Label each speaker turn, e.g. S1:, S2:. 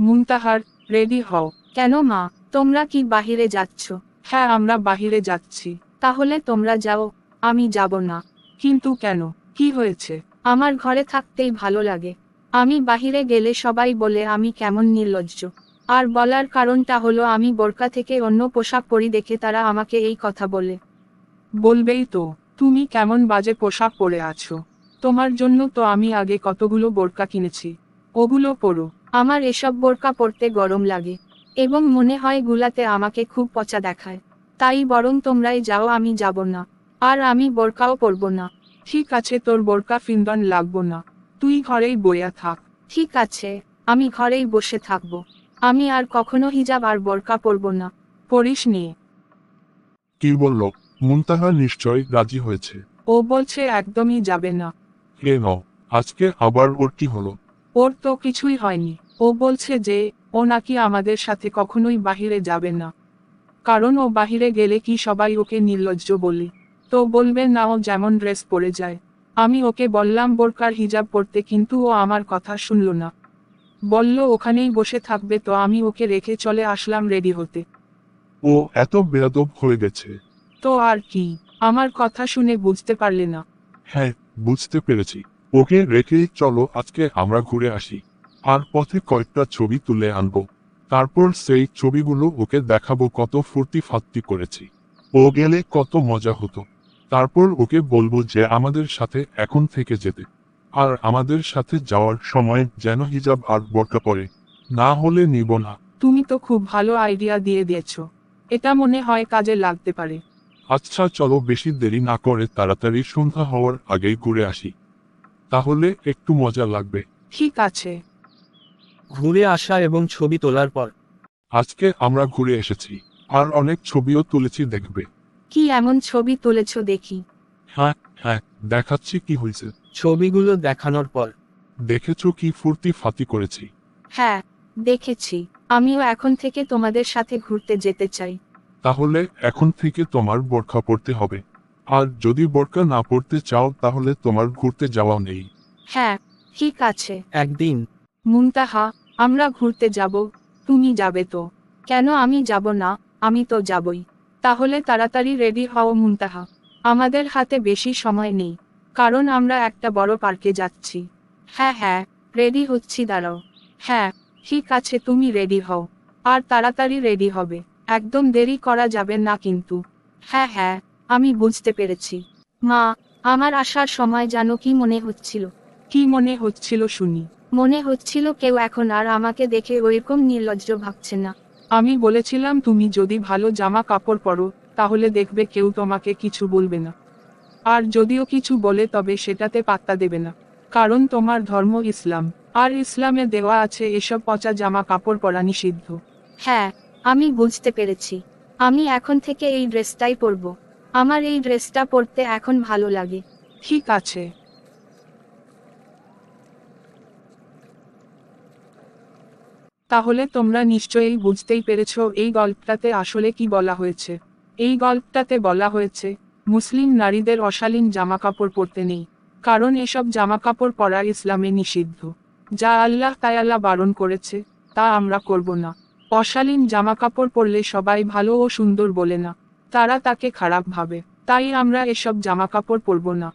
S1: মুনতাহার ready হও।
S2: কেন মা? তোমরা কি বাহিরে যাচ্ছ?
S1: হ্যাঁ আমরা বাহিরে যাচ্ছি।
S2: তাহলে তোমরা যাও আমি যাব না।
S1: কিন্তু কেন? কি হয়েছে?
S2: আমার ঘরে থাকতেই ভালো লাগে। আমি বাহিরে গেলে সবাই বলে আমি কেমন নির্লজ্জ। আর বলার কারণটা হলো আমি বোরকা থেকে অন্য পোশাক পরি দেখে তারা আমাকে এই কথা বলে।
S1: বলবেই তো তুমি কেমন বাজে পোশাক পরে আছো? তোমার জন্য তো আমি আগে কতগুলো বোরকা কিনেছি। ওগুলো পরো।
S2: আমার এসব বোরকা পরতে গরম লাগে এবং মনে হয় গুলাতে আমাকে খুব পচা দেখায়। তাই বরং তোমরাই যাও আমি যাব না আর আমি বোরকাও পরব না।
S1: ঠিক আছে তোর বোরকা ফিন্দন লাগবো না। তুই ঘরেই বইয়া থাক।
S2: ঠিক আছে আমি ঘরেই বসে থাকব। আমি আর কখনো হিজাব আর বোরকা পরব না।
S1: পড়িস নিয়ে
S3: কি বলল? মুনতাহা নিশ্চয় রাজি হয়েছে।
S1: ও বলছে একদমই যাবে না।
S3: হে ন আজকে আবার ওর কি হলো?
S1: ওর তো কিছুই হয়নি। ও বলছে যে ও নাকি আমাদের সাথে কখনোই বাহিরে যাবে না। কারণ ও বাহিরে গেলে কি সবাই ওকে নির্লজ্জ বলি। তো বলবে না ও যেমন ড্রেস পরে যায়। আমি ওকে বললাম বোরকার হিজাব পরতে কিন্তু ও আমার কথা শুনল না। বলল ওখানেই বসে থাকবে তো আমি ওকে রেখে চলে আসলাম রেডি হতে।
S3: ও এত বেয়াদব হয়ে গেছে।
S1: তো আর কি আমার কথা শুনে বুঝতে পারলে না।
S3: হ্যাঁ বুঝতে পেরেছি। ওকে রেখেই চলো আজকে আমরা ঘুরে আসি। আর পথে কয়েকটা ছবি তুলে আনব। তারপর সেই ছবিগুলো ওকে দেখাবো কত ফুর্তি ফাত্তি করেছি। ও গেলে কত মজা হতো। তারপর ওকে বলব যে আমাদের সাথে এখন থেকে যেতে। আর আমাদের সাথে যাওয়ার সময় যেন হিজাব আর বোরকা পরে। না হলে নিব না।
S1: তুমি তো খুব ভালো আইডিয়া দিয়ে দিয়েছ। এটা মনে হয় কাজে লাগতে পারে।
S3: আচ্ছা চলো বেশি দেরি না করে তাড়াতাড়ি সন্ধ্যা হওয়ার আগেই ঘুরে আসি। তাহলে একটু মজা লাগবে।
S1: ঠিক আছে।
S4: ঘুরে আসা এবং ছবি তোলার পর।
S3: আজকে আমরা ঘুরে এসেছি। আর অনেক ছবিও তুলেছি দেখবে।
S2: কি এমন ছবি তুলেছ দেখি।
S3: হ্যাঁ হ্যাঁ দেখাচ্ছি কি হয়েছে।
S4: ছবিগুলো দেখানোর পর।
S3: দেখেছ কি ফুর্তি ফাতি করেছি।
S2: হ্যাঁ দেখেছি। আমিও এখন থেকে তোমাদের সাথে ঘুরতে যেতে চাই।
S3: তাহলে এখন থেকে তোমার বোরখা পড়তে হবে। আর যদি বোরকা না পড়তে চাও তাহলে তোমার ঘুরতে যাওয়া নেই।
S2: হ্যাঁ ঠিক আছে।
S4: একদিন।
S2: মুনতাহা আমরা ঘুরতে যাব, তুমি যাবে তো। কেন আমি যাব না, আমি তো যাবই। তাহলে তাড়াতাড়ি রেডি হও মুনতাহা। আমাদের হাতে বেশি সময় নেই, কারণ আমরা একটা বড় পার্কে যাচ্ছি। হ্যাঁ হ্যাঁ রেডি হচ্ছি, দাঁড়াও। হ্যাঁ ঠিক আছে, তুমি রেডি হও। আর তাড়াতাড়ি রেডি হবে। একদম দেরি করা যাবে না কিন্তু। হ্যাঁ হ্যাঁ আমি বুঝতে পেরেছি। মা, আমার আসার সময় যেন কি মনে হচ্ছিল।
S1: কি মনে হচ্ছিল শুনি?
S2: মনে হচ্ছিল কেউ এখন আর আমাকে দেখে ওইরকম নির্লজ্জ ভাবছে না।
S1: আমি বলেছিলাম তুমি যদি ভালো জামা কাপড় পরো তাহলে দেখবে কেউ তোমাকে কিছু বলবে না। আর যদিও কিছু বলে তবে সেটাতে পাত্তা দেবে না। কারণ তোমার ধর্ম ইসলাম। আর ইসলামে দেওয়া আছে এসব পচা জামা কাপড় পরা নিষিদ্ধ।
S2: হ্যাঁ আমি বুঝতে পেরেছি। আমি এখন থেকে এই ড্রেসটাই পরব। আমার এই ড্রেসটা পরতে এখন ভালো লাগে।
S1: ঠিক আছে। তাহলে তোমরা নিশ্চয়ই বুঝতেই পেরেছ এই গল্পটাতে আসলে কি বলা হয়েছে। এই গল্পটাতে বলা হয়েছে, মুসলিম নারীদের অশালীন জামাকাপড় পরতে নেই, কারণ এসব জামাকাপড় পরা ইসলামে নিষিদ্ধ। যা আল্লাহ তায়াল্লাহ বারণ করেছে, তা আমরা করব না। অশালীন জামাকাপড় পরলে সবাই ভালো ও সুন্দর বলে না, তারা তাকে খারাপ ভাবে। তাই আমরা এসব জামাকাপড় পরব না।